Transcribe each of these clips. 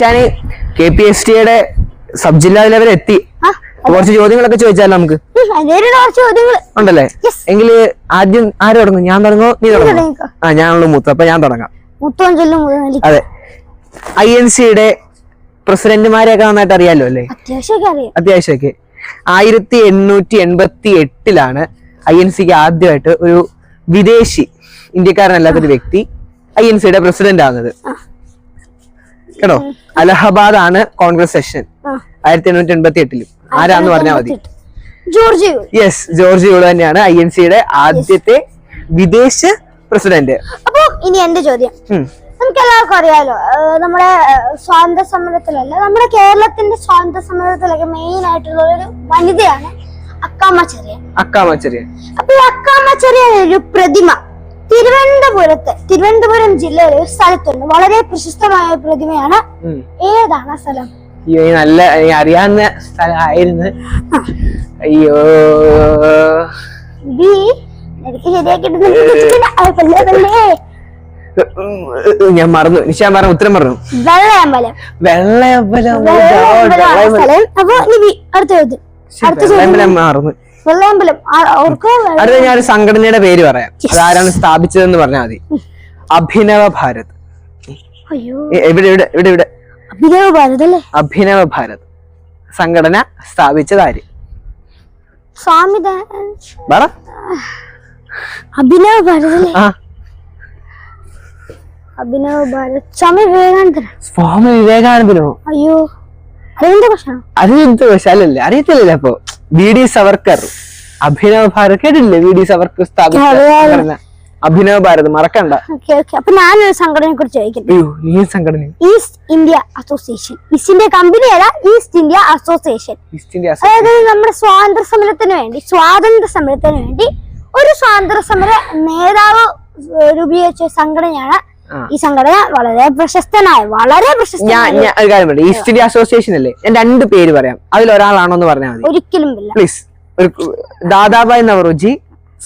നിഷാന് K P S ടിയുടെ sub ജില്ലാ level എത്തി. കുറച്ച് ചോദ്യങ്ങളൊക്കെ ചോദിച്ചാലോ നമുക്ക്? ഉണ്ടല്ലേ? എങ്കിൽ ആദ്യം ആര് തുടങ്ങും? ഞാൻ തുടങ്ങോ? നീ തുടങ്ങോ? ആ ഞാനുള്ള മൂത്ത അപ്പൊ ഞാൻ തുടങ്ങാം. അതെ. ഐ എൻ സിയുടെ പ്രസിഡന്റുമാരെയൊക്കെ നന്നായിട്ട് അറിയാലോ അല്ലേ? അത്യാവശ്യമൊക്കെ ആയിരത്തി എണ്ണൂറ്റി എൺപത്തി എട്ടിലാണ് ഐ എൻ സിക്ക് ആദ്യമായിട്ട് ഒരു വിദേശി ഇന്ത്യക്കാരനല്ലാത്തൊരു വ്യക്തി ഐ എൻ സിയുടെ പ്രസിഡന്റ് ആകുന്നത് കേട്ടോ? അലഹബാദ് ആണ് കോൺഗ്രസ് സെഷൻ. ആയിരത്തി എണ്ണൂറ്റി എൺപത്തി എട്ടിലും ആരാന്ന് പറഞ്ഞാൽ മതി. ജോർജ്. യെസ് ജോർജ് യൂൾ തന്നെയാണ് ഐ എൻ സിയുടെ ആദ്യത്തെ വിദേശ പ്രസിഡന്റ്. അപ്പൊ ഇനി എന്റെ ചോദ്യം. നമുക്ക് എല്ലാവർക്കും അറിയാലോ നമ്മുടെ സ്വാതന്ത്ര്യ സമരത്തിലല്ല നമ്മുടെ കേരളത്തിന്റെ സ്വാതന്ത്ര്യ സമരത്തിലൊക്കെ മെയിൻ ആയിട്ടുള്ള ഒരു വനിതയാണ് അക്കാമ ചെറിയ അക്കാമ ചെറിയ അപ്പൊ ഈ അക്കാമ്മ ചെറിയൻ ഒരു പ്രതിമ. തിരുവനന്തപുരത്ത് തിരുവനന്തപുരം ജില്ലയിലെ ഒരു സ്ഥലത്തുണ്ട്. വളരെ പ്രശസ്തമായ ഒരു പ്രതിമയാണ് ഏതാണ് ആ സ്ഥലം? അയ്യോ നല്ല അറിയാവുന്ന സ്ഥലമായിരുന്നു. അയ്യോ ബി എനിക്ക് ശരിയാക്കിട്ട് ഞാൻ മറന്നു. നിശാൻ പറഞ്ഞു ഉത്തരം പറഞ്ഞു. വെള്ളയമ്പലം. വെള്ളയമ്പലം. അപ്പൊ അടുത്ത ചോദ്യം. അടുത്ത ചോദ്യം മറന്നു. വെള്ളയമ്പലം അടുത്ത ഞാൻ ഒരു സംഘടനയുടെ പേര് പറയാം. അതാരാണ് സ്ഥാപിച്ചതെന്ന് പറഞ്ഞാൽ മതി. അഭിനവ ഭാരത്. എവിടെ ഇവിടെ ഇവിടെ ഇവിടെ അഭിനവ് ഭാരത് അല്ലേ? അഭിനവ ഭാരത്. സംഘടന സ്ഥാപിച്ചത് ആര്? സ്വാമി പറ. അഭിനവ് ഭാരത് ആ. അഭിനവ് ഭാരത്. സ്വാമി വിവേകാനന്ദൻ. സ്വാമി വിവേകാനന്ദനോ? അയ്യോ. അരവിന്ദ കൃഷ്ണ എന്ത് വശാലല്ലേ അറിയത്തില്ലല്ലേ അപ്പൊ. V D Savarkar. Abhinava Bharat കേട്ടില്ലേ വി ഡി സവർക്കർ സ്ഥാപിച്ച അഭിനവ ഭാരത് മറക്കണ്ട. അപ്പൊ ഞാനൊരു സംഘടനയെ കുറിച്ച് ചോദിക്കട്ടെ? സംഘടന ഈസ്റ്റ് ഇന്ത്യ അസോസിയേഷൻ. ഈസ്റ്റിന്റെ കമ്പനി ഏതാ ഈസ്റ്റ് ഇന്ത്യ അസോസിയേഷൻ. അതായത് നമ്മുടെ സ്വാതന്ത്ര്യ സമരത്തിന് വേണ്ടി സ്വാതന്ത്ര്യ സമരത്തിന് വേണ്ടി ഒരു സ്വാതന്ത്ര്യ സമര നേതാവ് രൂപീകരിച്ച സംഘടനയാണ്. ഈ സംഘടന വളരെ പ്രശസ്തനായ വളരെ ഞാൻ പ്രശസ്തനായ. ഞാൻ ഒരു കാര്യം പറയാം. ഈസ്റ്റ് ഇന്ത്യ അസോസിയേഷൻ അല്ലേ ഞാൻ രണ്ട് പേര് പറയാം. അതിൽ ഒരാളാണോ എന്ന് പറഞ്ഞാൽ മതി. ഒരിക്കലും ഇല്ല. പ്ലീസ് ഒരു ദാദാബായ് നവറോജി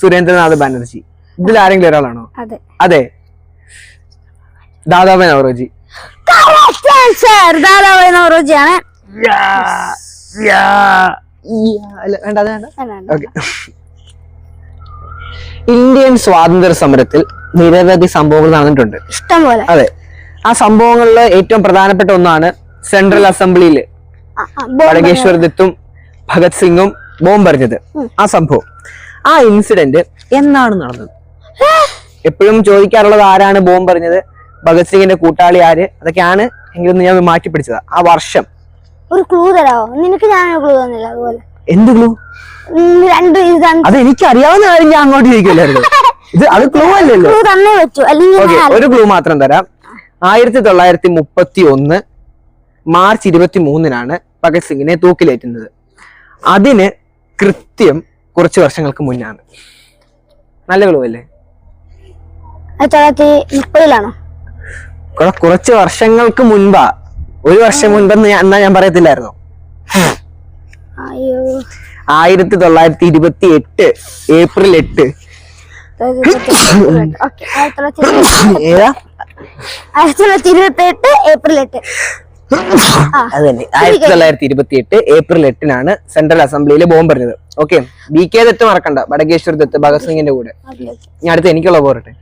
സുരേന്ദ്രനാഥ് ബാനർജി. ഇതിൽ ആരെങ്കിലും ഒരാളാണോ? അതെ. അതെ. ദാദാബായ് നവറോജി. Correct answer. ദാദാഭായ് നവറോജിയാണ്. ഇന്ത്യൻ സ്വാതന്ത്ര്യ സമരത്തിൽ നിരവധി സംഭവങ്ങൾ നടന്നിട്ടുണ്ട്. ഇഷ്ടംപോലെ. അതെ. ആ സംഭവങ്ങളിൽ ഏറ്റവും പ്രധാനപ്പെട്ട ഒന്നാണ് സെൻട്രൽ അസംബ്ലിയിൽ ആ, ബടകേശ്വർ ദത്തും ഭഗത് സിംഗും ബോംബെറിഞ്ഞത്. ആ സംഭവം. ആ ഇൻസിഡന്റ് എന്നാണ് നടന്നത്? എപ്പോഴും ചോദിക്കാറുള്ളത് ആരാണ് ബോംബെറിഞ്ഞത്? ഭഗത് സിംഗിന്റെ കൂട്ടാളി ആര്? അതൊക്കെയാണ് എങ്കിലും ഞാൻ മാറ്റി പിടിച്ചത് ആ വർഷം. ഒരു ക്ലൂ തരാമോ നിനക്ക് ഞാൻ ക്ലൂ തന്നില്ല അതുപോലെ. എന്ത് ക്ലൂ രണ്ട് അത് എനിക്ക് അറിയാവുന്ന കാര്യം ഞാൻ അങ്ങോട്ട് ചോദിക്കില്ലായിരുന്നു ഇത് അത് ക്ലൂ അല്ലല്ലോ. ഒരു ക്ലൂ മാത്രം തരാം. ആയിരത്തി തൊള്ളായിരത്തി മുപ്പത്തി ഒന്ന് മാർച്ച് ഇരുപത്തി മൂന്നിനാണ് ഭഗത് സിംഗിനെ തൂക്കിലേറ്റുന്നത്. അതിന് കൃത്യം കുറച്ച് വർഷങ്ങൾക്ക് മുന്നാണ്. നല്ല ക്ലൂ അല്ലേ? കുറച്ച് വർഷങ്ങൾക്ക് മുൻപാ. ഒരു വർഷം മുൻപെന്ന് ഞാൻ എന്നാ ഞാൻ പറയത്തില്ലായിരുന്നു? ആയിരത്തി തൊള്ളായിരത്തി ഇരുപത്തി എട്ട് ഏപ്രിൽ എട്ട്. ആയിരത്തി തൊള്ളായിരത്തി ഇരുപത്തി- എട്ട്. ഏപ്രിൽ എട്ട് തന്നെ ആയിരത്തി തൊള്ളായിരത്തി ഇരുപത്തി എട്ട് ഏപ്രിൽ എട്ടിനാണ് സെൻട്രൽ അസംബ്ലിയിൽ ബോംബെറിഞ്ഞത് ഓക്കെ. ബി കെ ദത്ത് മറക്കണ്ട. ബടകേശ്വർ ദത്ത് ഭഗത് സിംഗിന്റെ കൂടെ. ഞാൻ അടുത്ത് എനിക്കുള്ള പോരട്ടെ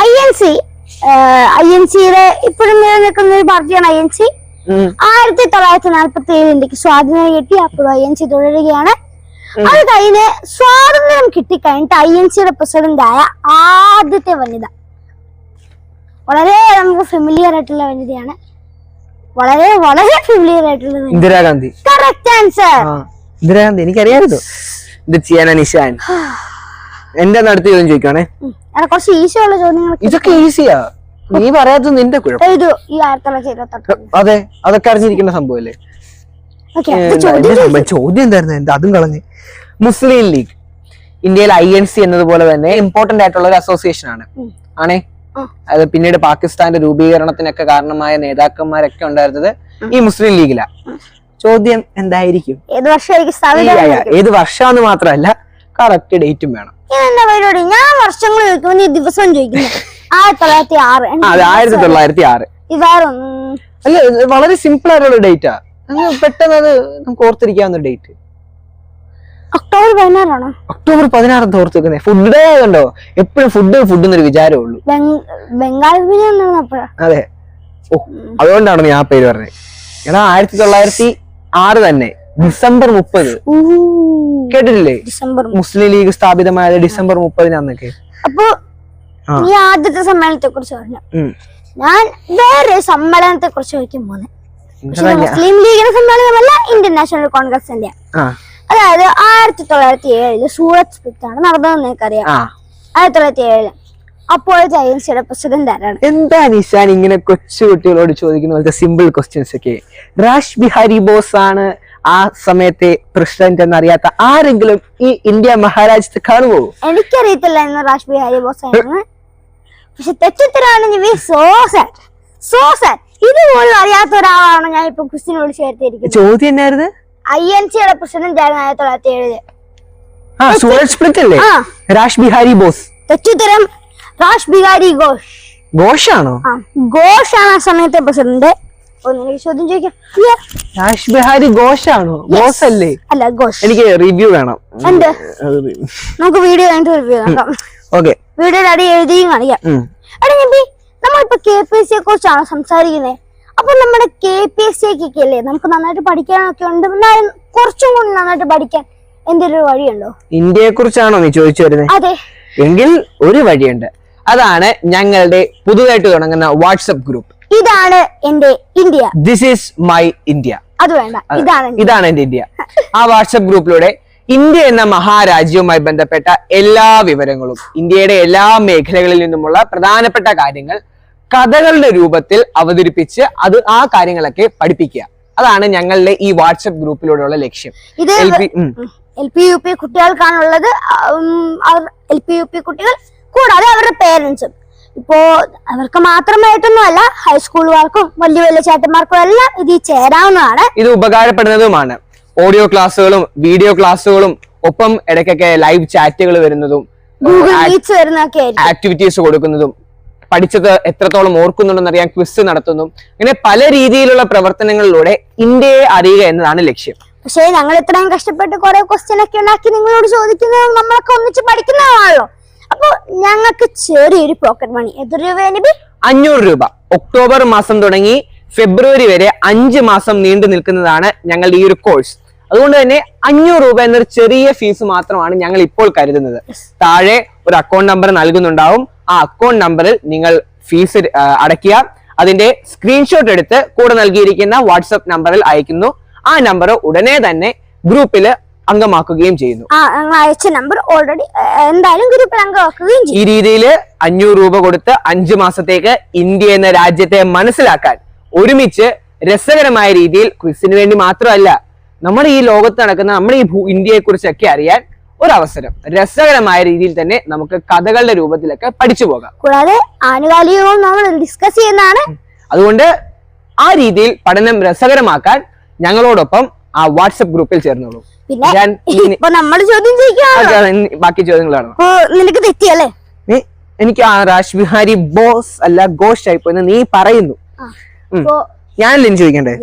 I N C I N സിയുടെ ഇപ്പോഴും നിലനിൽക്കുന്ന ഒരു പാർട്ടിയാണ് ഐ എൻ സി. ആയിരത്തി തൊള്ളായിരത്തി നാല്പത്തി ഏഴ് ഇന്ത്യയ്ക്ക് സ്വാതന്ത്ര്യം കിട്ടി അപ്പോഴും ഐ എൻ സി തുടരുകയാണ്. അത് കഴിഞ്ഞ് സ്വാതന്ത്ര്യം കിട്ടിക്കഴിഞ്ഞിട്ട് ഐ എൻ സിയുടെ പ്രസിഡന്റായ ആദ്യത്തെ വനിത. വളരെ നമുക്ക് ഫെമിലിയർ ആയിട്ടുള്ള വനിതയാണ്. വളരെ വളരെ ഫെമിലിയർ ആയിട്ടുള്ള ഇന്ദിരാഗാന്ധി. കറക്റ്റ് ആൻസർ ഇന്ദിരാഗാന്ധി എനിക്കറിയാമല്ലോ ഇത് ചെയ്യാനാ നിഷാൻ എന്റെ അടുത്ത് ചോദ്യം ചോദിക്കുവാണേ. കുറച്ച് ഈസി ഉള്ള ചോദ്യങ്ങൾ ഇതൊക്കെ ഈസിയാ നീ പറയാത്തത് നിന്റെ കുഴപ്പം. അതെ അതൊക്കെ അറിഞ്ഞിരിക്കുന്ന സംഭവല്ലേ ചോദ്യം എന്തായിരുന്നു? എന്താ? അതും കളഞ്ഞ്. മുസ്ലിം ലീഗ്. ഇന്ത്യയിൽ ഐ എൻ സി എന്നതുപോലെ തന്നെ ഇമ്പോർട്ടന്റ് ആയിട്ടുള്ള ഒരു അസോസിയേഷൻ ആണ്. ആണേ. അത് പിന്നീട് പാകിസ്ഥാന്റെ രൂപീകരണത്തിനൊക്കെ കാരണമായ നേതാക്കന്മാരൊക്കെ ഉണ്ടായിരുന്നത് ഈ മുസ്ലിം ലീഗിലാ. ചോദ്യം എന്തായിരിക്കും? ഏത് വർഷമായിരിക്കും ഈ ഏത് വർഷമാന്ന് മാത്രമല്ല കറക്റ്റ് ഡേറ്റും വേണം. ഞാൻ എന്താ പരിപാടി? ഞാൻ വർഷങ്ങൾ ചോദിക്കുമ്പോൾ ദിവസം ചോദിക്കുന്നു. ആയിരത്തി തൊള്ളായിരത്തി ആറ്. ആ, അതെ ആയിരത്തി തൊള്ളായിരത്തി ആറ്. ഇത് വേറെ അല്ല വളരെ സിമ്പിൾ ആയിട്ടുള്ള ഡേറ്റാ പെട്ടെന്ന് അത് നമുക്ക് ഓർത്തിരിക്കാവുന്ന ഡേറ്റ് ഒക്ടോബർ പതിനാറാണോ? ഒക്ടോബർ പതിനാറ് ഓർത്ത് വെക്കുന്നത് ഫുഡ് ഡേ ആയതുണ്ടോ എപ്പോഴും ഫുഡ് ഫുഡ് എന്നൊരു വിചാരമേ ഉള്ളൂ. ബംഗ- ബംഗാൾ അതെ. ഓ അതുകൊണ്ടാണ് ഞാൻ ആ പേര് പറഞ്ഞത് എടാ ആയിരത്തി തൊള്ളായിരത്തി ആറ് തന്നെ. ഡിസംബർ മുപ്പത്. കേട്ടിട്ടില്ലേ? ഡിസംബർ മുസ്ലിം ലീഗ് സ്ഥാപിതമായത് ഡിസംബർ മുപ്പതിനാന്നൊക്കെ അപ്പൊ. നീ ആദ്യത്തെ സമ്മേളനത്തെ കുറിച്ച് പറഞ്ഞു ഞാൻ വേറെ സമ്മേളനത്തെ കുറിച്ച് ചോദിക്കാൻ പോകുന്നത് മുസ്ലിം ലീഗിന്റെ സമ്മേളനമല്ല ഇന്ത്യൻ നാഷണൽ കോൺഗ്രസിന്റെ അതായത് ആയിരത്തി തൊള്ളായിരത്തി ഏഴിൽ സൂറത്ത് സ്പിറ്റ് ആണ് നടന്നതെന്ന് എനിക്കറിയാം ആയിരത്തി തൊള്ളായിരത്തി ഏഴിൽ അപ്പോഴത്തെ ഏജൻസിയുടെ പ്രസിഡന്റ് ആരാണ്? എന്താ നിശാൻ ഇങ്ങനെ കൊച്ചു കുട്ടികളോട് ചോദിക്കുന്ന പോലത്തെ സിമ്പിൾ ക്വസ്റ്റ്യൻസ് ഒക്കെ. രാജ് ബിഹാരി ബോസ് ആണ് ആ സമയത്തെ പ്രസിഡന്റ് എന്നറിയാത്ത ആരെങ്കിലും ഈ ഇന്ത്യ മഹാരാജ്യത്ത് കാണുമോ എനിക്കറിയത്തില്ല എന്ന് രാജ് ബിഹാരി ബോസ് ആണ് പക്ഷെ തെറ്റുത്തരാണ് we so sad so sad ഇതുപോലും അറിയാത്ത ഒരാളാണ് ഞാൻ ഇപ്പൊ ക്രിസ്ത്യൻ വിളിച്ചു ചേർത്തിരിക്കുന്നത് ചോദ്യം എന്നായിരുന്നു? ഐ എൻ സിയുടെ പ്രസിഡന്റ് ആയിരുന്നു ആയിരത്തി തൊള്ളായിരത്തി ഏഴിൽ ആ സൂരജ് സ്പ്ലിറ്റ് അല്ലേ ആ. രാജ് ബിഹാരി ബോസ്. തെച്ചുത്തരം രാജ് ബിഹാരി ഘോഷ്. ഘോഷാണോ? ആ ഘോഷ് ആണ് ആ സമയത്തെ പ്രസിഡന്റ്. ഒന്ന് എനിക്ക് ചോദ്യം ചോദിക്കാം. Yeah. രാജ് ബിഹാരി ഘോഷാണോ? ബോസ് അല്ലേ അല്ല ഘോഷ്. എനിക്ക് റിവ്യൂ വേണം. എന്ത്? നമുക്ക് വീഡിയോ കഴിഞ്ഞിട്ട് റിവ്യൂ നോക്കാം ഓക്കെ വീഡിയോയുടെ അടി എഴുതിയും കാണിക്കാം. എടാ നമ്മളിപ്പോ കെ പി എസ് സിയെ കുറിച്ചാണ് സംസാരിക്കുന്നത് അപ്പൊ നമ്മുടെ കെ പി എസ് സി ഒക്കെ അല്ലേ നമുക്ക് നന്നായിട്ട് പഠിക്കാനൊക്കെ ഉണ്ട്. എന്നാലും കുറച്ചും കൂടി നന്നായിട്ട് പഠിക്കാൻ എന്തൊരു വഴിയുണ്ടോ? ഇന്ത്യയെ കുറിച്ചാണോ നീ ചോദിച്ചു വരുന്നത് അതെ. എങ്കിൽ ഒരു വഴിയുണ്ട്. അതാണ് ഞങ്ങളുടെ പുതുതായിട്ട് തുടങ്ങുന്ന വാട്സപ്പ് ഗ്രൂപ്പ് ഇതാണ് എന്റെ India. This is my India അത് വേണ്ട. ഇതാണ് എന്റെ- ഇതാണ് എന്റെ ഇന്ത്യ. ആ വാട്സപ്പ് ഗ്രൂപ്പിലൂടെ ഇന്ത്യ എന്ന മഹാരാജ്യവുമായി ബന്ധപ്പെട്ട എല്ലാ വിവരങ്ങളും ഇന്ത്യയുടെ എല്ലാ മേഖലകളിൽ നിന്നുമുള്ള പ്രധാനപ്പെട്ട കാര്യങ്ങൾ കഥകളുടെ രൂപത്തിൽ അവതരിപ്പിച്ച് അത് ആ കാര്യങ്ങളൊക്കെ പഠിപ്പിക്കുക. അതാണ് ഞങ്ങളുടെ ഈ വാട്സപ്പ് ഗ്രൂപ്പിലൂടെയുള്ള ലക്ഷ്യം. ഇത് എൽ പി യു പി കുട്ടികൾക്കാണുള്ളത്. എൽ പി യു പി കുട്ടികൾ കൂടാതെ അവരുടെ പേരൻസും. ഇപ്പോ അവർക്ക് മാത്രമായിട്ടൊന്നും അല്ല ഹൈസ്കൂളുകാർക്കും വലിയ വലിയ ചേട്ടന്മാർക്കും എല്ലാം ഇതിൽ ചേരാവുന്നതാണ്. ഇത് ഉപകാരപ്പെടുന്നതുമാണ്. ഓഡിയോ ക്ലാസ്സുകളും വീഡിയോ ക്ലാസ്സുകളും ഒപ്പം ഇടയ്ക്കൊക്കെ ലൈവ് ചാറ്റുകൾ വരുന്നതും ആക്ടിവിറ്റീസ് കൊടുക്കുന്നതും പഠിച്ചത് എത്രത്തോളം ഓർക്കുന്നുണ്ടെന്ന് അറിയാൻ ക്വിസ് നടത്തുന്നു. അങ്ങനെ പല രീതിയിലുള്ള പ്രവർത്തനങ്ങളിലൂടെ ഇന്ത്യയെ അറിയുക എന്നതാണ് ലക്ഷ്യം. പക്ഷേ ഞങ്ങൾ ഇത്രയും കഷ്ടപ്പെട്ട് കുറെ ക്വസ്റ്റ്യൻ ഒക്കെ ഉണ്ടാക്കി നിങ്ങളോട് ചോദിക്കുന്നത് നമ്മളൊക്കെ ഒന്നിച്ച് പഠിക്കുന്നതാണല്ലോ അപ്പൊ ഞങ്ങൾക്ക് ചെറിയൊരു പോക്കറ്റ് മണി എത്ര രൂപ അഞ്ഞൂറ് രൂപ. ഒക്ടോബർ മാസം തുടങ്ങി ഫെബ്രുവരി വരെ അഞ്ച് മാസം നീണ്ടു നിൽക്കുന്നതാണ് ഞങ്ങളുടെ ഈ ഒരു കോഴ്സ് അതുകൊണ്ട് തന്നെ അഞ്ഞൂറ് രൂപ എന്നൊരു ചെറിയ ഫീസ് മാത്രമാണ് ഞങ്ങൾ ഇപ്പോൾ കരുതുന്നത്. താഴെ ഒരു അക്കൗണ്ട് നമ്പർ നൽകുന്നുണ്ടാവും. ആ അക്കൗണ്ട് നമ്പറിൽ നിങ്ങൾ ഫീസ് അടയ്ക്കുക. അതിന്റെ സ്ക്രീൻഷോട്ട് എടുത്ത് കൂടെ നൽകിയിരിക്കുന്ന വാട്സപ്പ് നമ്പറിൽ അയക്കുന്നു ആ നമ്പർ ഉടനെ തന്നെ ഗ്രൂപ്പിൽ അംഗമാക്കുകയും ചെയ്യുന്നു. അയച്ച നമ്പർ ഓൾറെഡി എന്തായാലും ഗ്രൂപ്പിൽ അംഗമാക്കുകയും ചെയ്യും. ഈ രീതിയിൽ അഞ്ഞൂറ് രൂപ കൊടുത്ത് അഞ്ചു മാസത്തേക്ക് ഇന്ത്യ എന്ന രാജ്യത്തെ മനസ്സിലാക്കാൻ ഒരുമിച്ച് രസകരമായ രീതിയിൽ ക്വിസിന് വേണ്ടി മാത്രമല്ല നമ്മുടെ ഈ ലോകത്ത് നടക്കുന്ന നമ്മുടെ ഈ ഇന്ത്യയെ കുറിച്ചൊക്കെ അറിയാൻ ഒരവസരം. രസകരമായ രീതിയിൽ തന്നെ നമുക്ക് കഥകളുടെ രൂപത്തിലൊക്കെ പഠിച്ചു പോകാം. കൂടാതെ ആനുകാലികവും നമ്മൾ ഡിസ്കസ് ചെയ്യുന്നതാണ്. അതുകൊണ്ട് ആ രീതിയിൽ പഠനം രസകരമാക്കാൻ ഞങ്ങളോടൊപ്പം ആ വാട്സപ്പ് ഗ്രൂപ്പിൽ ചേർന്നോളൂ. ഞാൻ നമ്മൾ ചോദ്യം ചോദിക്കാം ബാക്കി ചോദ്യങ്ങളാണ്. നിനക്ക് തെറ്റിയല്ലേ എനിക്ക് ആ രാജ് ബിഹാരി ബോസ് അല്ല ഗോഷ് ആയിപ്പോ എന്ന് നീ പറയുന്നു. ഞാനല്ലേ ചോദിക്കണ്ടേ.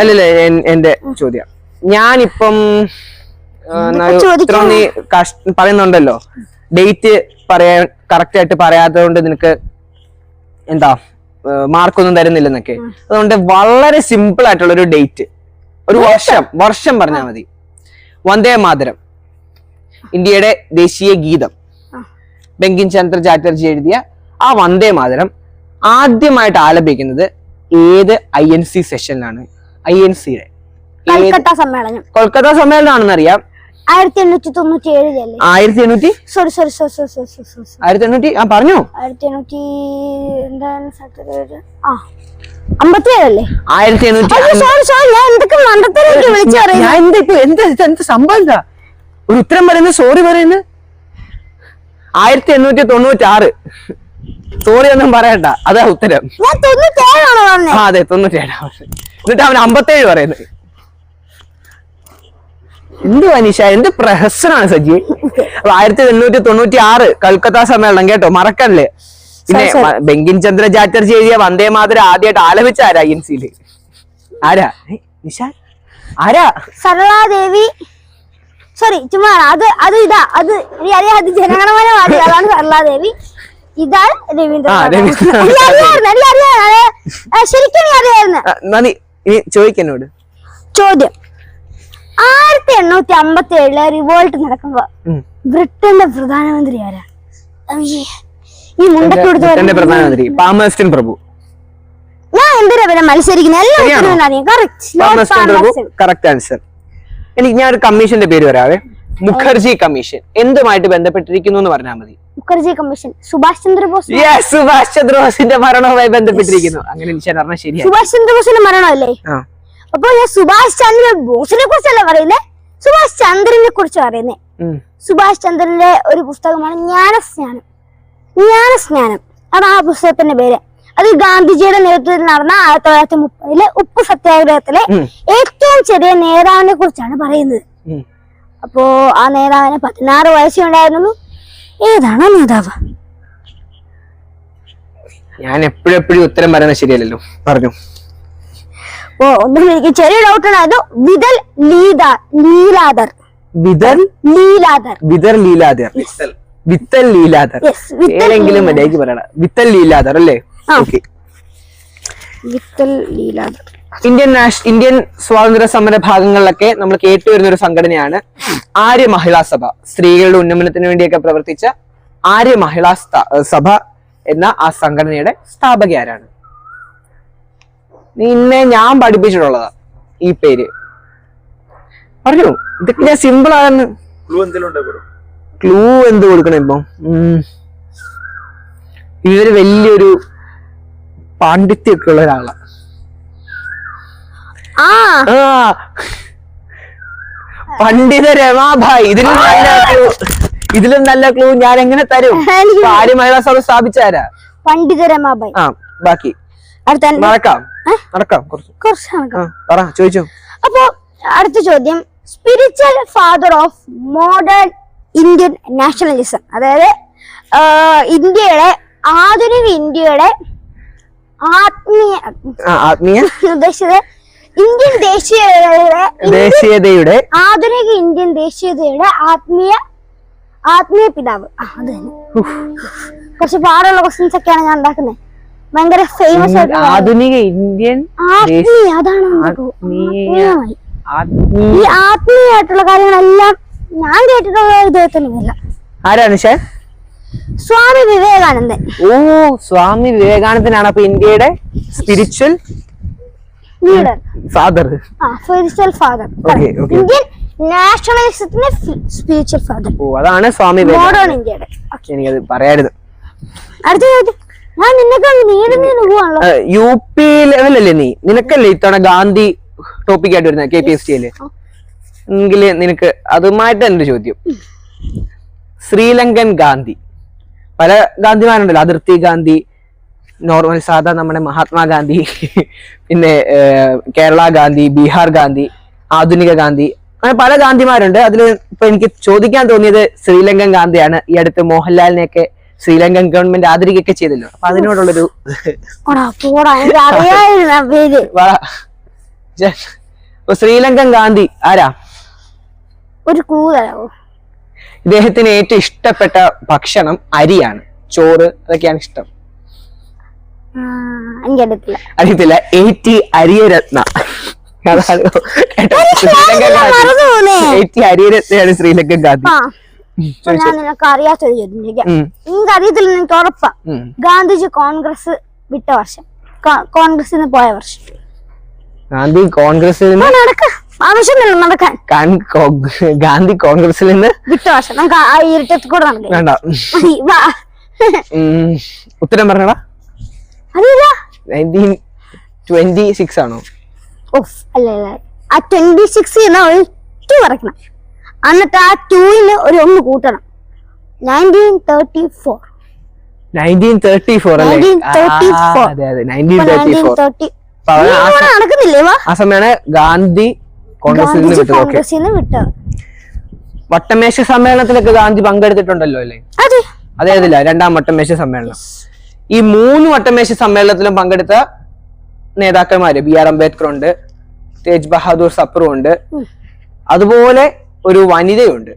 അല്ലല്ല എന്റെ ചോദ്യം. ഞാനിപ്പം ഇത്രയും നീ പറയുന്നുണ്ടല്ലോ. ഡേറ്റ് പറയാൻ കറക്റ്റ് ആയിട്ട് പറയാത്തത് കൊണ്ട് നിനക്ക് എന്താ മാർക്കൊന്നും തരുന്നില്ലെന്നൊക്കെ. അതുകൊണ്ട് വളരെ സിമ്പിൾ ആയിട്ടുള്ള ഒരു ഡേറ്റ് ഒരു വർഷം വർഷം പറഞ്ഞാൽ മതി. വന്ദേ മാതരം. ഇന്ത്യയുടെ ദേശീയ ഗീതം. ബെങ്കിൻ ബങ്കിം ചന്ദ്ര ചാറ്റർജി എഴുതിയ ആ വന്ദേ മാതരം ആദ്യമായിട്ട് ആലപിക്കുന്നത് ഏത് ഐ എൻ സി സെഷനിലാണ് ഐ എൻ സിയുടെ കൽക്കട്ട സമ്മേളനം. കൊൽക്കത്ത സമ്മേളനം അറിയാം ആയിരത്തി എണ്ണൂറ്റി തൊണ്ണൂറ്റി ഏഴിലല്ലേ ആയിരത്തി എണ്ണൂറ്റി sorry sorry sorry sorry sorry sorry sorry ആയിരത്തി എണ്ണൂറ്റി ആ പറഞ്ഞു ആയിരത്തി എണ്ണൂറ്റി എന്താണ് സ്ഥലത്തിന്റെ ആ ആയിരത്തി എണ്ണൂറ്റി ഞാൻ എന്തൊക്കെ വിളിച്ചു ഞാൻ എന്താ ഇപ്പൊ എന്താ ഇത് എന്താ സംഭവം എന്താ ഒരു ഉത്തരം പറയുന്നത് സോറി പറയുന്നത് ആയിരത്തി എണ്ണൂറ്റി തൊണ്ണൂറ്റി ആറ് സോറി ഒന്നും പറയണ്ട. അതാ ഉത്തരം. ഞാൻ തൊണ്ണൂറ്റി ഏഴാണോ പറഞ്ഞത് ആ അതെ തൊണ്ണൂറ്റി ഏഴാം എന്നിട്ട് അവൻ അമ്പത്തേഴ് പറയുന്നത്. എന്ത് അനീഷ എന്ത് പ്രഹസനാണ് സജി? അപ്പൊ ആയിരത്തി എണ്ണൂറ്റി തൊണ്ണൂറ്റി ആറ് കൽക്കത്ത സമ്മേളനം കേട്ടോ മറക്കല്ലേ? പിന്നെ ശരി, ശരി. മ- ബങ്കിം ചന്ദ്ര ചാറ്റർജി എഴുതിയ വന്ദേ മാതരം ആദ്യമായിട്ട് ആലപിച്ച ആരാ ഐ എൻ സിയിൽ ആരാ? നിഷ? ആരാ? സരളാദേവി. സോറി ചുമ്മാ അത് അത് ഇതാ. അത് അറിയാം അത് ജനഗണമന അതാണ് സരളാദേവി. ഇതാണ് ആ, രവീന്ദ്രനാഥ് ശരിക്കും നന്ദി. ചോദ്യം. ആയിരത്തി എണ്ണൂറ്റി അമ്പത്തി ഏഴിലെ റിവോൾട്ട് നടക്കുമ്പോ ബ്രിട്ടന്റെ പ്രധാനമന്ത്രി ആരാ? ഈ മുണ്ടൊക്കെ എടുത്ത് ബ്രിട്ടന്റെ പ്രധാനമന്ത്രി പാമേഴ്സ്റ്റൺ പ്രഭു. ഞാൻ എന്തിനാ പിന്നെ മത്സരിക്കുന്നത്? ശരിയാണോ? കറക്റ്റ് ആൻസർ എനിക്ക് ഞാൻ ഒരു കമ്മീഷന്റെ പേര് വരാവേ. മുഖർജി കമ്മീഷൻ. എന്തുമായിട്ട് ബന്ധപ്പെട്ടിരിക്കുന്നു എന്ന് പറഞ്ഞാൽ മതി. മുഖർജി കമ്മീഷൻ. സുഭാഷ് ചന്ദ്രബോസ് സുഭാഷ് ചന്ദ്രബോസിന്റെ മരണവുമായി ബന്ധപ്പെട്ടിരിക്കുന്നു. അങ്ങനെ ശരിയാണ് സുഭാഷ് ചന്ദ്രബോസിന്റെ മരണമല്ലേ? അപ്പൊ ഞാൻ സുഭാഷ് ചന്ദ്ര ബോസിനെ കുറിച്ചല്ല പറയുന്നേ? സുഭാഷ് ചന്ദ്രനെ കുറിച്ച് പറയുന്നേ. സുഭാഷ് ചന്ദ്രന്റെ ഒരു പുസ്തകമാണ് ജ്ഞാനസ്നാനം. ജ്ഞാനസ്നാനം. അതാണ് ആ പുസ്തകത്തിന്റെ പേര്. അത് ഗാന്ധിജിയുടെ നേതൃത്വത്തിൽ നടന്ന ആയിരത്തി തൊള്ളായിരത്തി മുപ്പതിലെ ഉപ്പ് സത്യാഗ്രഹത്തിലെ. ഏറ്റവും ചെറിയ നേതാവിനെ കുറിച്ചാണ് പറയുന്നത്. അപ്പോ ആ നേതാവിന് പതിനാറ് വയസ്സുണ്ടായിരുന്നു ഏതാണ് നേതാവ്? ഞാൻ എപ്പോഴും എപ്പോഴും ഉത്തരം പറയുന്നത് ശരിയല്ലല്ലോ. പറഞ്ഞു. ഓ ഒന്നും എനിക്ക് ചെറിയ ഡൗട്ട് ഉണ്ടായിരുന്നു വിതൽ ലീല ലീലാദർ വിതൽ? ലീലാദർ വിതർ ലീലാദർ വിത്തൽ. ലീലാദർ ഏതെങ്കിലും മര്യാദയ്ക്ക് പറയണം. വിത്തൽ ലീലാദർ അല്ലേ. ഓക്കെ വിത്തൽ ലീലാദർ ഇന്ത്യൻ നാഷ ഇന്ത്യൻ സ്വാതന്ത്ര്യ സമര ഭാഗങ്ങളിലൊക്കെ നമ്മൾ കേട്ടുവരുന്ന ഒരു സംഘടനയാണ് ആര്യ മഹിളാ സഭ. സ്ത്രീകളുടെ ഉന്നമനത്തിന് വേണ്ടിയൊക്കെ പ്രവർത്തിച്ച ആര്യ മഹിളാ സഭ എന്ന ആ സംഘടനയുടെ സ്ഥാപക ആരാണ് നിന്നെ ഞാൻ പഠിപ്പിച്ചിട്ടുള്ളതാ ഈ പേര്. പറഞ്ഞു? ഇതൊക്കെ ഞാൻ സിമ്പിൾ ആണെന്ന്. ക്ലൂ എന്ത് കൊടുക്കണം ഇപ്പം. ഇവർ വലിയൊരു പാണ്ഡിത്യൊക്കെ ഉള്ള ഒരാളാ. ആ. ആ. പണ്ഡിത രമാഭായ്. ഇതിലും നല്ല ക്ലൂ ഇതിലും നല്ല ക്ലൂ ഞാൻ എങ്ങനെ തരും? ആര്യ മഹിളാ സഭ സ്ഥാപിച്ചാരാ പണ്ഡിത രമാഭായ്. ആ ബാക്കി. മറക്കാം. നടക്കാം കുറച്ച്. കുറച്ച്. പറ ചോദിച്ചോ. അപ്പോ അടുത്ത ചോദ്യം. Spiritual father of modern Indian nationalism അതായത് ഇന്ത്യയുടെ ആധുനിക ഇന്ത്യയുടെ ആത്മീയ ആത്മീയ. ഉദ്ദേശിച്ചത് ഇന്ത്യൻ ദേശീയതയുടെ ദേശീയതയുടെ. ആധുനിക ഇന്ത്യൻ ദേശീയതയുടെ ആത്മീയ ആത്മീയ പിതാവ്. അത് തന്നെ. കുറച്ച് പാടുള്ള ക്വസ്റ്റ്യൻസ് ഒക്കെയാണ് ഞാൻ ഉണ്ടാക്കുന്നത്. ഭയങ്കര ഫേമസ് ആയിട്ടുള്ള ആധുനിക ഇന്ത്യൻ ആത്മീയ അതാണ് ഈ ആത്മീയമായിട്ടുള്ള കാര്യങ്ങളെല്ലാം ഞാൻ കേട്ടിട്ടുള്ള ഇദ്ദേഹത്തിനുമില്ല ആരാണ് ഷേ സ്വാമി വിവേകാനന്ദൻ. ഓ സ്വാമി വിവേകാനന്ദനാണ് അപ്പൊ ഇന്ത്യയുടെ സ്പിരിച്വൽ ലീഡർ ഫാദർ ആ സ്പിരിച്വൽ ഫാദർ. ഇന്ത്യൻ നാഷണലിസത്തിന്റെ സ്പിരിച്വൽ ഫാദർ ഓ അതാണ് സ്വാമി മോഡേൺ ഇന്ത്യയുടെ എനിക്കത് പറയരുത് അടുത്ത ചോദ്യം. യു പി ലെവലല്ലേ നീ? നിനക്കല്ലേ ഇത്തവണ ഗാന്ധി ടോപ്പിക് ആയിട്ട് വരുന്നത്? കെ പി എസ് ടിയിൽ എങ്കിൽ നിനക്ക് അതുമായിട്ട് എന്റെ ചോദ്യം. ശ്രീലങ്കൻ ഗാന്ധി. പല ഗാന്ധിമാരുണ്ടല്ലോ. അതിർത്തി ഗാന്ധി നോർമൽ സാധാ നമ്മുടെ മഹാത്മാഗാന്ധി പിന്നെ കേരള ഗാന്ധി ബീഹാർ ഗാന്ധി ആധുനിക ഗാന്ധി അങ്ങനെ പല ഗാന്ധിമാരുണ്ട്. അതിൽ ഇപ്പൊ എനിക്ക് ചോദിക്കാൻ തോന്നിയത് ശ്രീലങ്കൻ ഗാന്ധിയാണ്. ഈ അടുത്ത് മോഹൻലാലിനെയൊക്കെ ശ്രീലങ്കൻ ഗവൺമെന്റ് ആദരിക്കുകയൊക്കെ ചെയ്തല്ലോ. അപ്പൊ അതിനോടുള്ളൊരു ശ്രീലങ്കൻ ഗാന്ധി ആരാ? ഒരു ക്ലൂ തരാമോ? ഇദ്ദേഹത്തിന് ഏറ്റവും ഇഷ്ടപ്പെട്ട ഭക്ഷണം അരിയാണ്. ചോറ് അതൊക്കെയാണ് ഇഷ്ടം. അറിയത്തില്ല. A T Ariyaratne. Sri Lankan Gandhi. A T അരിയരത്നയാണ് Sri Lankan Gandhi. ഞാൻ നിനക്ക് അറിയാത്തൊരു ചോദ്യം ചോദിക്കാം. നിങ്ങൾക്ക് അറിയത്തില്ല എനിക്ക് ഉറപ്പാ. ഗാന്ധിജി കോൺഗ്രസ് വിട്ട വർഷം. കോൺഗ്രസിൽ നിന്ന് പോയ വർഷം. ഗാന്ധി കോൺഗ്രസിൽ നിന്ന് നടക്ക. ആവശ്യമില്ല നടക്കാൻ. കാൻ- ഗാന്ധി കോൺഗ്രസിൽ നിന്ന് വിട്ട വർഷം. നമുക്ക് ആ ഇരുട്ടത്തിൽ കൂടെ വേണ്ട. ഉത്തരം പറഞ്ഞടാ. അറിയില്ല നയന്റീൻ ട്വന്റി സിക്സ് ആണോ? ഓഫ് അല്ല അല്ല. ആ ട്വന്റി സിക്സ് എന്ന ഒരു ടു വരയ്ക്കണം എന്നിട്ട് ആ ടൂവിന് ഒരു ഒന്ന് കൂട്ടണം. Nineteen thirty four nineteen thirty ആ സ- നടക്കുന്നില്ലേ ആ സമയമാണ് ഗാന്ധി കോൺഗ്രസിൽ നിന്ന് വിട്ടത്. വട്ടമേശ സമ്മേളനത്തിലൊക്കെ ഗാന്ധി പങ്കെടുത്തിട്ടുണ്ടല്ലോ അല്ലേ? അതെ. അതെ രണ്ടാം വട്ടമേശ സമ്മേളനം. ഈ മൂന്ന് വട്ടമേശ സമ്മേളനത്തിലും പങ്കെടുത്ത നേതാക്കന്മാര് ബി ആർ അംബേദ്കർ ഉണ്ട് തേജ് ബഹാദൂർ സപ്രു ഉണ്ട് അതുപോലെ ഒരു വനിതയുണ്ട്.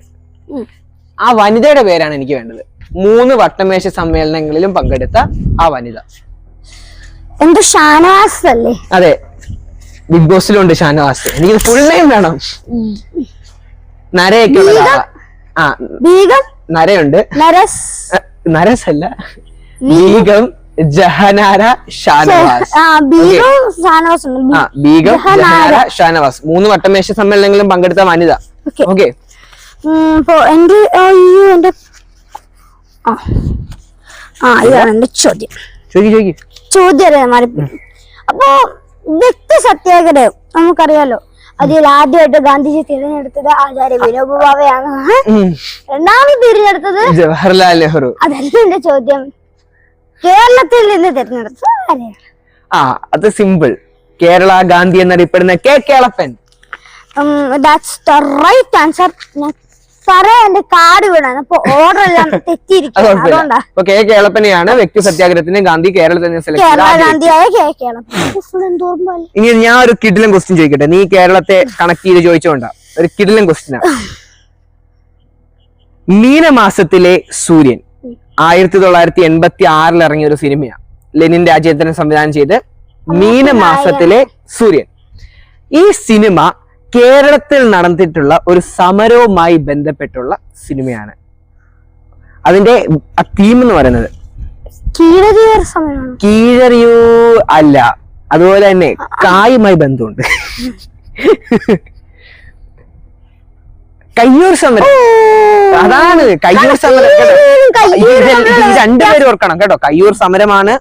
ആ വനിതയുടെ പേരാണ് എനിക്ക് വേണ്ടത്. മൂന്ന് വട്ടമേശ സമ്മേളനങ്ങളിലും പങ്കെടുത്ത ആ വനിത. എന്തോ ഷാനവാസ് അല്ലേ അതെ. ബിഗ് ബോസിലുണ്ട് ഷാനവാസ്. എനിക്ക് ഫുൾ നെയിം വേണം. നരയൊക്കെ ആ നരയുണ്ട്. നരസ്? നരസ് അല്ല ബീഗം? ജഹനാര ഷാനവാസ്. ബീഗം. ജഹനാര ഷാനവാസ്. മൂന്ന് വട്ടമേശ സമ്മേളനങ്ങളിലും പങ്കെടുത്ത വനിത. ഓക്കെ. എന്റെ അയ്യോ എന്റെ ആ ആ ഇതാണ് എന്റെ ചോദ്യം. ചോദ്യം അപ്പോ വ്യക്തി സത്യാഗ്രഹം നമുക്കറിയാലോ. അതിൽ ആദ്യമായിട്ട് ഗാന്ധിജി തിരഞ്ഞെടുത്തത് ആചാര്യ വിനോബ ഭാവയാണ് രണ്ടാമത് തിരഞ്ഞെടുത്തത് ജവഹർലാൽ നെഹ്റു. അതല്ല എന്റെ ചോദ്യം. കേരളത്തിൽ നിന്ന് തിരഞ്ഞെടുത്തത് ആരെയാണ്? ആ അത് സിമ്പിൾ. കേരള ഗാന്ധി എന്നറിയപ്പെടുന്ന K Kelappan that's the right answer സാറേ എന്റെ കാർഡ് വീടാണ് അപ്പൊ ഓർഡർ എല്ലാം തെറ്റിയിരിക്കും കെ കേളപ്പനെയാണ് വ്യക്തി സത്യാഗ്രഹത്തിന് ഗാന്ധി കേരളത്തിൽ ഇനി ഞാൻ ഒരു കിഡിലും ക്വസ്റ്റ്യൻ ചോദിക്കട്ടെ? നീ കേരളത്തെ കണക്ട് ചെയ്ത് ചോദിച്ചോണ്ട. ഒരു കിഡിലും ക്വസ്റ്റ്യൻ മീനമാസത്തിലെ സൂര്യൻ ആയിരത്തി തൊള്ളായിരത്തി എൺപത്തി ആറിൽ ഇറങ്ങിയ ഒരു സിനിമയാണ് ലെനിൻ രാജേന്ദ്രൻ സംവിധാനം ചെയ്ത് മീനമാസത്തിലെ സൂര്യൻ. ഈ സിനിമ കേരളത്തിൽ നടന്നിട്ടുള്ള ഒരു സമരവുമായി ബന്ധപ്പെട്ടുള്ള സിനിമയാണ്. അതിന്റെ തീം എന്ന് പറയുന്നത് കീഴറിയൂ അല്ല അതുപോലെ തന്നെ കായുമായി ബന്ധമുണ്ട്. കയ്യൂർ സമരം. അതാണ് കയ്യൂർ സമരം. ഈ രണ്ടുപേരും ഓർക്കണം കേട്ടോ. കയ്യൂർ സമരമാണ്.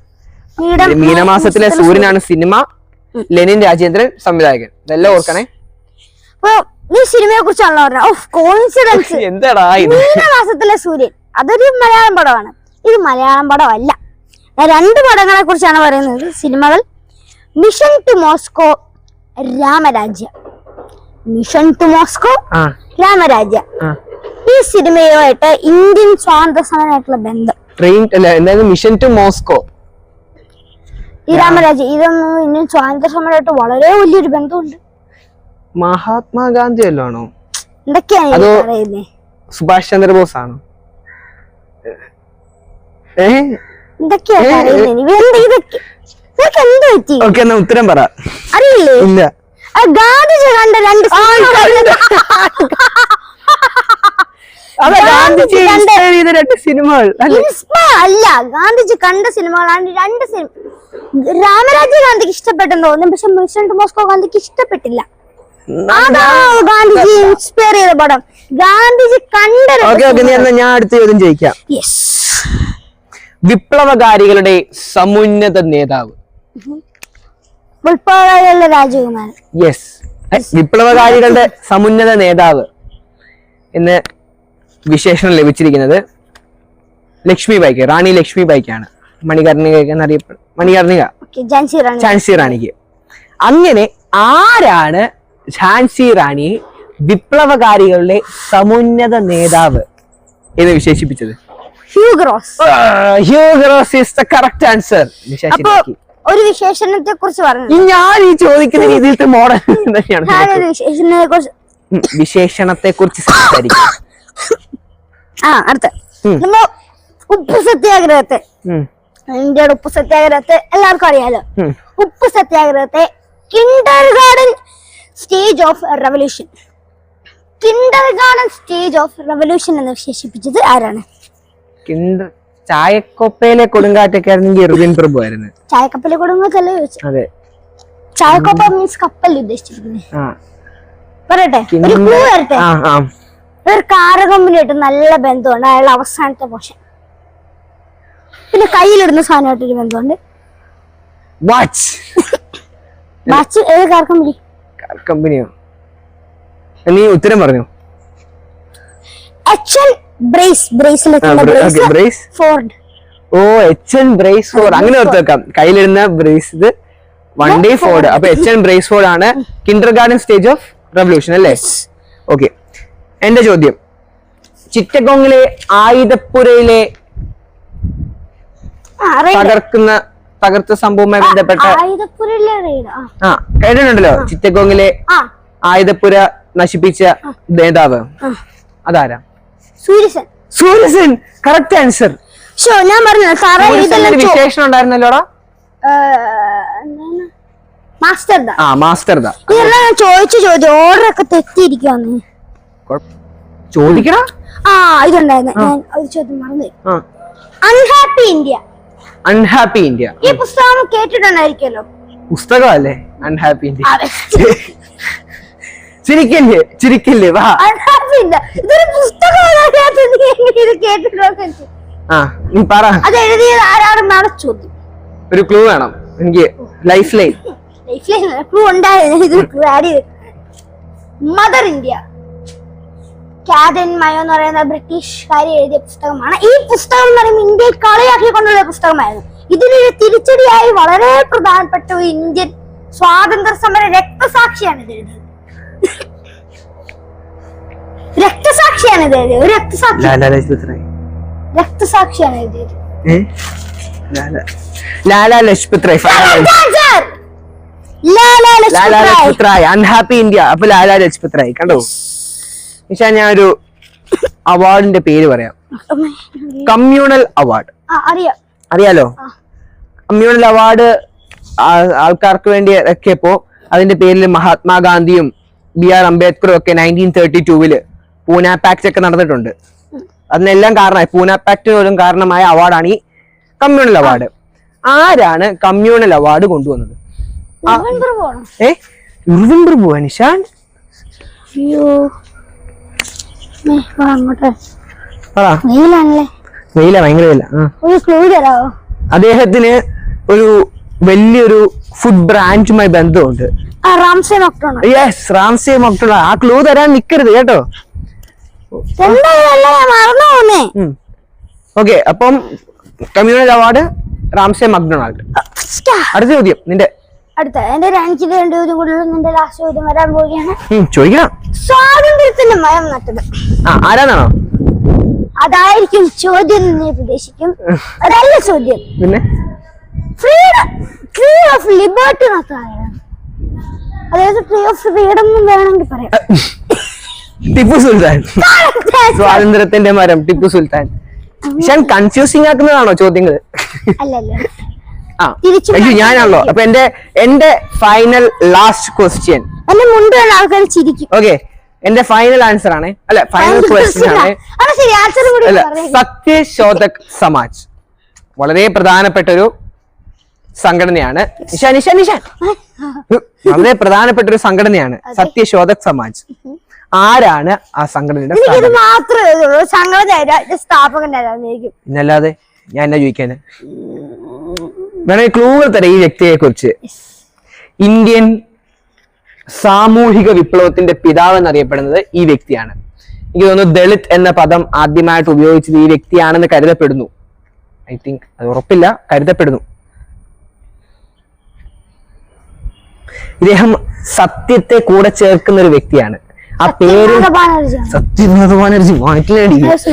മീനം- മീനമാസത്തിലെ സൂര്യനാണ് സിനിമ. ലെനിൻ രാജേന്ദ്രൻ സംവിധായകൻ. ഇതെല്ലാം ഓർക്കണേ. അപ്പൊ ഈ സിനിമയെ കുറിച്ചാണല്ലോ പറഞ്ഞത്. ഓഫ് കോയിൻസിഡൻസ് എന്താടാ മീനമാസത്തിലെ സൂര്യൻ. അതൊരു മലയാളം പടമാണ്. ഇത് മലയാളം പടമല്ല. ഞാൻ രണ്ട് പടങ്ങളെ കുറിച്ചാണ് പറയുന്നത്. സിനിമകൾ. Mission to Moscow Ramrajya. Mission to Moscow Ramrajya. ഈ സിനിമയുമായിട്ട് ഇന്ത്യൻ സ്വാതന്ത്ര്യ സമരമായിട്ടുള്ള ബന്ധം. ട്രെയിൻ അല്ല മിഷൻ ടു മോസ്കോ ഈ രാമരാജ്യം. ഇതൊന്നും ഇന്ത്യൻ സ്വാതന്ത്ര്യ സമരമായിട്ട് വളരെ വലിയൊരു ബന്ധമുണ്ട്. മഹാത്മാഗാന്ധി അല്ലാണോ അതോ- സുഭാഷ് ചന്ദ്രബോസ് ആണോ ഓക്കെ എന്നാ ഉത്തരം പറ. അറിയില്ലേ? ഇല്ല. ഗാന്ധിജി കണ്ട. രണ്ട് ഗാന്ധിജി ചെയ്ത രണ്ട് സിനിമകൾ അല്ല? ഗാന്ധിജി കണ്ട സിനിമകളാണ് രണ്ട് സിനിമ രാമരാജ്യ ഗാന്ധിക്ക് ഇഷ്ടപ്പെട്ടെന്ന് തോന്നുന്നു. പക്ഷെ മിഷൻ മോസ്കോ ഗാന്ധിക്ക് ഇഷ്ടപ്പെട്ടില്ല. ഗാന്ധിജി ഇൻസ്പയർ ചെയ്ത പടം. ഞാൻ അടുത്ത ചോദ്യം ചോദിക്കാം. വിപ്ലവകാരികളുടെ സമുന്നത നേതാവ്. ഉൾപ്പെടെയുള്ള രാജകുമാരൻ. യെസ് വിപ്ലവകാരികളുടെ സമുന്നത നേതാവ്. എന്ന് വിശേഷണം ലഭിച്ചിരിക്കുന്നത് ലക്ഷ്മി ബൈക്ക് റാണി ലക്ഷ്മി ബൈക്കാണ് മണികർണിക എന്നറിയപ്പെടും മണികർണിക? ഝാൻസി റാണിക്ക്. അങ്ങനെ ആരാണ് ഝാൻസി റാണിയെ വിപ്ലവകാരികളുടെ സമുന്നത നേതാവ്. എന്ന് വിശേഷിപ്പിച്ചത്? Hugh Gross is the correct answer ഒരു വിശേഷണത്തെ കുറിച്ച് പറഞ്ഞു ഞാൻ ഈ ചോദിക്കുന്ന രീതിയിലത്തെ മോഡൽ തന്നെയാണ് വിശേഷണത്തെ കുറിച്ച് സംസാരിക്കും. ആ അടുത്ത. നമ്മ ഉപ്പ് സത്യാഗ്രഹത്തെ ഇന്ത്യയുടെ ഉപ്പ് സത്യാഗ്രഹത്തെ എല്ലാവർക്കും അറിയാലോ. ഉപ്പ് സത്യാഗ്രഹത്തെ kindergarten stage of revolution kindergarten stage of revolution എന്ന് വിശേഷിപ്പിച്ചത് ആരാണ്? കിണ്ട- ചായക്കൊപ്പയിലെ കൊടുങ്കാറ്റൊക്കെ ആയിരുന്നെങ്കിൽ ഇർവിൻ പ്രഭു ആയിരുന്നു. ചായക്കപ്പലിൽ കൊടുങ്കാറ്റല്ലേ ചോദിച്ചത് അതെ. ചായക്കൊപ്പ മീൻസ് കപ്പൽ ഉദ്ദേശിച്ചിരിക്കുന്നത്. ആ. പറയട്ടെ ഒരു ക്ലൂ വരട്ടെ? ആ ആ. ഒരു കാര കമ്പനിയായിട്ട് നല്ല ബന്ധമുണ്ട് അയാളുടെ അവസാനത്തെ പോഷൻ പിന്നെ കയ്യിലിടുന്ന സാധനമായിട്ടൊരു ബന്ധമുണ്ട്. വാച്ച് വാച്ച് ഏത് കാർ കമ്പനി കമ്പനിയോ? നീ ഉത്തരം പറഞ്ഞു. H N brace brace. Ford oh H N brace Ford അങ്ങനെ ഓർത്ത് വെക്കാം. കയ്യിലിരുന്ന ബ്രേസ് ഇത് ഡേ ഫോർഡ് അപ്പൊ എച്ച് എൻ ബ്രേസ് ഫോർഡ് ആണ് kindergarten stage of revolution അല്ലേ ഓക്കെ എന്റെ ചോദ്യം. ചിറ്റഗോങ്ങിലെ ആയുധപ്പുരയിലെ. തകർക്കുന്ന തകർത്ത സംഭവവുമായി ബന്ധപ്പെട്ട ആ. കേട്ടിട്ടുണ്ടല്ലോ? ചിറ്റഗോങ്ങിലെ ആയുധപ്പുര നശിപ്പിച്ച നേതാവ്. അതാരാ? സൂര്യസൻ. സൂര്യസൻ. കറക്റ്റ് ആൻസർ ഞാൻ പറഞ്ഞു വിശേഷണം ഉണ്ടായിരുന്നല്ലോടാ? മാസ്റ്റർ ആ മാസ്റ്റർ ദാ ഇതെല്ലാം ഞാൻ ചോദിച്ച ചോദ്യം ഓർഡർ ഒക്കെ തെറ്റിയിരിക്കാന്ന് കുഴപ്പ- ചോദിക്കടാ. ആ ഇതുണ്ടായിരുന്നു. ഞാൻ ഒരു ചോദ്യം മറന്നു അൺഹാപ്പി ഇന്ത്യ അൺഹാപ്പി ഇന്ത്യ ഈ പുസ്തകം കേട്ടിട്ടുണ്ടായിരിക്കല്ലോ പുസ്തകമല്ലേ? അൺഹാപ്പി ഇന്ത്യ ചിരിക്കല്ലേ? ചിരിക്കല്ലേ? വാ. അൺഹാപ്പി ഇന്ത്യ ഇതൊരു പുസ്തകമാണ് അതിനകത്ത്. നീ എങ്ങനെ ഇത് കേട്ടിട്ടുണ്ടോ ആ നീ പറ. അത് എഴുതിയത് ആരാണെന്നാണ് ചോദ്യം. ഒരു ക്ലൂ വേണം. എനിക്ക് ലൈഫ് ലൈൻ ലൈഫിൽ ക്ലൂ ഉണ്ടായിരുന്നു ഇത് ക്ലൂ ആഡ് ചെയ്ത്. മദർ ഇന്ത്യ കാതൻ മയോ എന്ന് പറയുന്ന ബ്രിട്ടീഷുകാരി എഴുതിയ പുസ്തകമാണ്. ഈ പുസ്തകം എന്ന് പറയുമ്പോൾ ഇന്ത്യയെ കളിയാക്കിക്കൊണ്ടുള്ള പുസ്തകമായിരുന്നു. ഇതിനൊരു തിരിച്ചടിയായി വളരെ പ്രധാനപ്പെട്ട ഒരു ഇന്ത്യൻ സ്വാതന്ത്ര്യ സമര രക്തസാക്ഷിയാണ് ഇത് എഴുതിയത്. രക്തസാക്ഷിയാണ് ഇത് എഴുതിയത്. ഒരു രക്തസാക്ഷി. രക്തസാക്ഷിയാണ് എഴുതിയത്. ലാലാ. ലാലാ റായ്. ലജ്പത് റായ്. അൺഹാപ്പി ഇന്ത്യ അപ്പൊ ലാലാ ലജ്പത് റായ്. കണ്ടോ? നിഷാ ഞാൻ ഒരു അവാർഡിന്റെ പേര് പറയാം. Communal award. അറിയാലോ? കമ്മ്യൂണൽ അവാർഡ് ആൾക്കാർക്ക് വേണ്ടി ഇറക്കിയപ്പോ അതിന്റെ പേരിൽ മഹാത്മാഗാന്ധിയും ബി ആർ അംബേദ്കറും ഒക്കെ നയന്റീൻ തേർട്ടി ടൂവിൽ പൂന പാക്ട് ഒക്കെ നടന്നിട്ടുണ്ട്. അതിനെല്ലാം കാരണമായി. പൂന പാക്ടിന് പോലും കാരണമായ അവാർഡാണ് ഈ കമ്മ്യൂണൽ അവാർഡ്. ആരാണ് കമ്മ്യൂണൽ അവാർഡ് കൊണ്ടുവന്നത്? ഏ? ഇർവിൻ പ്രഭു നിഷാൻ അയ്യോ ഏ, വാ അങ്ങോട്ട് പറ വെയിലാണല്ലേ വെയില ഭയങ്കര വെയില. അദ്ദേഹത്തിന് ഒരു വലിയൊരു ഫുഡ് ബ്രാൻഡുമായി ബന്ധമുണ്ട്. ആ യെസ് റാംസേ ക്ലൂ തരാൻ നിക്കരുത് കേട്ടോ. ഓക്കെ അപ്പം കമ്മ്യൂണിറ്റി അവാർഡ് റാംസെ മക്ഡൊണാൾഡ്. അടുത്ത ചോദ്യം നിന്റെ അടുത്ത എന്റെ രണ്ട് ചോദ്യം കൂടുതൽ നിന്റെ ലാസ്റ്റ് ചോദ്യം വരാൻ പോവുകയാണ്. ചോദിക്കണം. സ്വാതന്ത്ര്യത്തിന്റെ മയം നട്ടത്. ആരാണോ അതായിരിക്കും ചോദ്യം എന്ന് പ്രതീക്ഷിക്കും. അതല്ല ചോദ്യം. പിന്നെ? ഫ്രീഡം ട്രീ ഓഫ് ലിബർട്ടി നട്ടാണ് അതായത് ട്രീ ഓഫ് ഫ്രീഡം എന്ന് വേണമെങ്കിൽ പറയാം. ടിപ്പു സുൽത്താൻ. സ്വാതന്ത്ര്യത്തിന്റെ മരം ടിപ്പു സുൽത്താൻ. ഞാൻ കൺഫ്യൂസിങ് ആക്കുന്നതാണോ ചോദ്യങ്ങൾ അല്ലല്ല. അയ്യോ ഞാനാണല്ലോ. അപ്പൊ എന്റെ എന്റെ ഫൈനൽ ലാസ്റ്റ് ക്വസ്റ്റ്യൻ എന്റെ മുണ്ട് കണ്ട ആൾക്കാർ ചിരിക്കും. ഓക്കെ എന്റെ ഫൈനൽ ആൻസർ ആണ്. അല്ല ഫൈനൽ ക്വസ്റ്റ്യൻ ആണ്. അല്ല സത്യശോധക് സമാജ്. വളരെ പ്രധാനപ്പെട്ട ഒരു സംഘടനയാണ്. നിഷാൻ നിഷാൻ നിഷാൻ. വളരെ പ്രധാനപ്പെട്ട ഒരു സംഘടനയാണ് സത്യശോധക് സമാജ്. ആരാണ് ആ സംഘടനയുടെ എന്നല്ലാതെ ഞാൻ എന്നാ ചോദിക്കാന്? വേണമെങ്കിൽ ക്ലൂകൾ തരാം ഈ വ്യക്തിയെ കുറിച്ച് ഇന്ത്യൻ സാമൂഹിക വിപ്ലവത്തിന്റെ പിതാവ് എന്നറിയപ്പെടുന്നത് ഈ വ്യക്തിയാണ്. എനിക്ക് തോന്നുന്നു ദളിത് എന്ന പദം ആദ്യമായിട്ട് ഉപയോഗിച്ചത് ഈ വ്യക്തിയാണെന്ന് കരുതപ്പെടുന്നു. ഐ തിങ്ക് അത് ഉറപ്പില്ല കരുതപ്പെടുന്നു. ഇദ്ദേഹം സത്യത്തെ കൂടെ ചേർക്കുന്ന ഒരു വ്യക്തിയാണ്. ആ പേര് സത്യനാഥ ബാനർജി മാറ്റിലടി അത്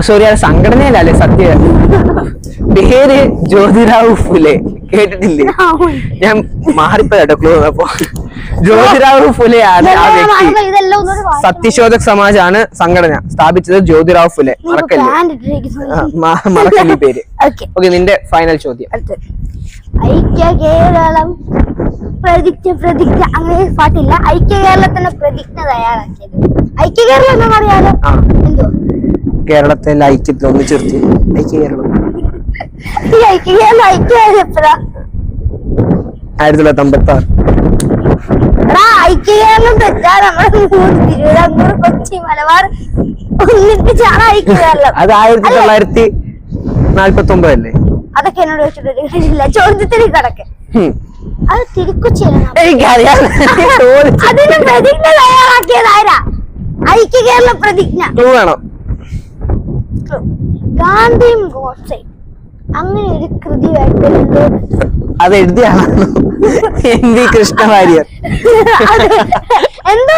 സുരേന്ദ്രനാഥ് ഒരു സോറി അത് സംഘടനയല്ലേ സത്യ പേര് ജ്യോതിരാവ് ഫുലെ. കേട്ടിട്ടില്ലേ? ഞാൻ മാറിപ്പോ ക്ലൂ അപ്പോ ജ്യോതിറാവു ഫുലെ ആണ് ആ വ്യക്തി. സത്യശോധക് സമാജാണ് സംഘടന. സ്ഥാപിച്ചത് ജ്യോതിരാവ് ഫുലെ. മറക്കല്ലേ? മറക്കല്ലേ പേര്? ഓക്കെ നിന്റെ ഫൈനൽ ചോദ്യം. ഐക്യ കേരളം പ്രതിജ്ഞ പ്രതിജ്ഞ. അങ്ങനെ പാട്ടില്ല. ഐക്യ കേരളത്തിന്റെ പ്രതിജ്ഞ തയ്യാറാക്കിയത്. ഐക്യ കേരളം എന്ന് പറയാലോ? എന്തോ കേരളത്തെ ലൈക്ക് ഒന്ന് ചേർത്ത് ലൈക്ക് കേരളം. ആയിരത്തി തൊള്ളായിരത്തി അമ്പത്തി ആറ് എടാ ഐക്യ കേരളം തെറ്റാ നമ്മുടെ തിരുവിതാംകൂർ കൊച്ചി മലബാർ ഒന്നിപ്പിച്ചാണ് ഐക്യ കേരളം അത് ആയിരത്തി തൊള്ളായിരത്തി നാല്പത്തി ഒമ്പതല്ലേ അതൊക്കെ എന്നോട് വെച്ചിട്ട് ഒരു കാര്യമില്ല ചോദ്യത്തിന് കിടക്കെ ഹും. അത് തിരുക്കൊച്ചിയാണ് എനിക്കറിയാം. അതിന് പ്രതിജ്ഞ തയ്യാറാക്കിയതാരാ ഐക്യ കേരള പ്രതിജ്ഞ. വേണം. ഗാന്ധിയും ഗോഡ്സെ അങ്ങനെ ഒരു കൃതിയായിട്ട് എന്തോ അത് എഴുതിയ ആളാണോ എൻ വി കൃഷ്ണവാര്യർ. എന്തോ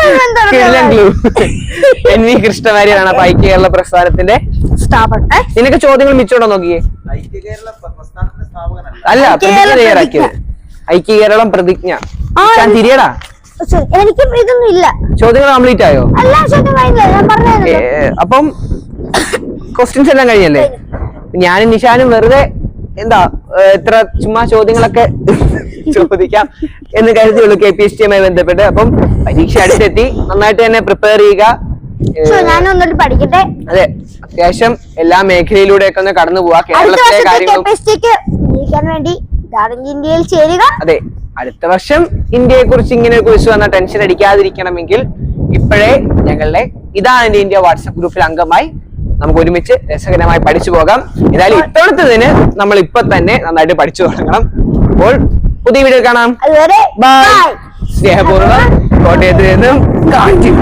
എൻ വി കൃഷ്ണവാര്യരാണ് അപ്പൊ ഐക്യ കേരള പ്രസ്ഥാനത്തിന്റെ സ്ഥാപകൻ. നിനക്ക് ചോദ്യങ്ങൾ മിച്ചോടോ നോക്കിയേ? ഐക്യ കേരള പ്രസ്ഥാനത്തിന്റെ സ്ഥാപകനല്ല. അല്ല ഐക്യ പ്രതിജ്ഞ തയ്യാറാക്കിയത്. ഐക്യ കേരളം പ്രതിജ്ഞ. ഞാൻ തിരിയടാ? എനിക്ക് ഇതൊന്നും ഇല്ല. ചോദ്യങ്ങൾ കംപ്ലീറ്റ് ആയോ? അല്ല ചോദ്യം അപ്പം ക്വസ്റ്റ്യൻസ് എല്ലാം കഴിഞ്ഞല്ലേ? ഞാനും നിഷാനും വെറുതെ എന്താ ഇത്ര ചുമ്മാ ചോദ്യങ്ങളൊക്കെ ചോദിക്കാം എന്ന് കരുതിയുള്ളൂ കെ പി എസ് ടിയുമായി ബന്ധപ്പെട്ട്. അപ്പം പരീക്ഷ അടുത്തെത്തി. നന്നായിട്ട് തന്നെ പ്രിപ്പയർ ചെയ്യുക. പഠിക്കട്ടെ? അതെ. അത്യാവശ്യം എല്ലാ മേഖലയിലൂടെയൊക്കെ ഒന്ന് കടന്നു പോവാ. കേരളത്തിലെ കാര്യങ്ങളും വേണ്ടി ഇന്ത്യയിൽ ചേരുക. അതെ. അടുത്ത വർഷം ഇന്ത്യയെ കുറിച്ച് ഇങ്ങനെ കുറിച്ച് വന്ന ടെൻഷൻ അടിക്കാതിരിക്കണമെങ്കിൽ ഇപ്പോഴേ ഞങ്ങളുടെ ഇതാണ് എന്റെ ഇന്ത്യ വാട്സപ്പ് ഗ്രൂപ്പിൽ അംഗമായി നമുക്ക് ഒരുമിച്ച് രസകരമായി പഠിച്ചു പോകാം. ഏതായാലും ഇപ്പോഴത്തേതിന് നമ്മൾ ഇപ്പൊ തന്നെ നന്നായിട്ട് പഠിച്ചു തുടങ്ങണം. അപ്പോൾ പുതിയ വീഡിയോ കാണാം. ബൈ സ്നേഹപൂർവം കോട്ടയത്ത് നിന്നും കാണിച്ചു.